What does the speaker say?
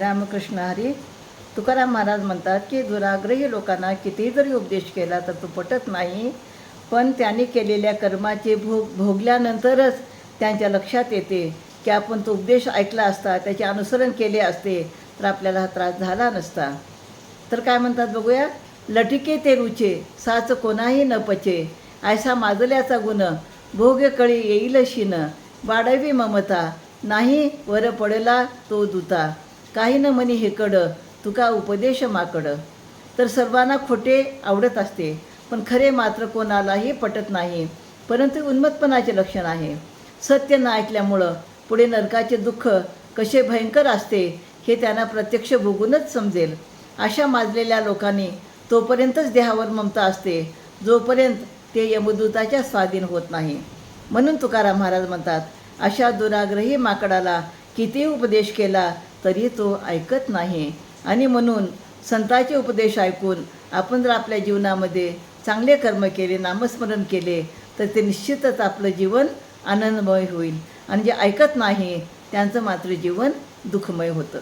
रामकृष्ण हरी तुकाराम महाराज म्हणतात की दुराग्रही लोकांना कितीही जरी उपदेश केला तर तो पटत नाही पण त्यांनी केलेल्या कर्माचे भोग भोगल्यानंतरच त्यांच्या लक्षात येते की आपण तो उपदेश ऐकला असता त्याचे अनुसरण केले असते तर आपल्याला हा त्रास झाला नसता. तर काय म्हणतात बघूया? लटिके ते रुचे साच कोणाही न पचे ऐसा माजल्याचा गुण भोग कळी येईल शिन वाढवी ममता नाही वर पडला तो दुता. काही न म्हणी हेकड तुका उपदेश माकड तर सर्वांना खोटे आवडत असते पण खरे मात्र कोणालाही पटत नाही परंतु उन्मत्तपणाचे लक्षण आहे. सत्य न ऐकल्यामुळं पुढे नरकाचे दुःख कसे भयंकर असते हे त्यांना प्रत्यक्ष भोगूनच समजेल. अशा माजलेल्या लोकांनी तोपर्यंतच देहावर ममता असते जोपर्यंत ते यमदूताच्या स्वाधीन होत नाही. म्हणून तुकाराम महाराज म्हणतात अशा दुराग्रही माकडाला किती उपदेश केला तरी तो ऐकत नाही. आणि म्हणून संतांचे उपदेश ऐकून आपण जर आपल्या जीवनामध्ये चांगले कर्म केले नामस्मरण केले तर ते निश्चितच आपलं जीवन आनंदमय होईल. आणि जे ऐकत नाही त्यांचं मात्र जीवन दुःखमय होतं.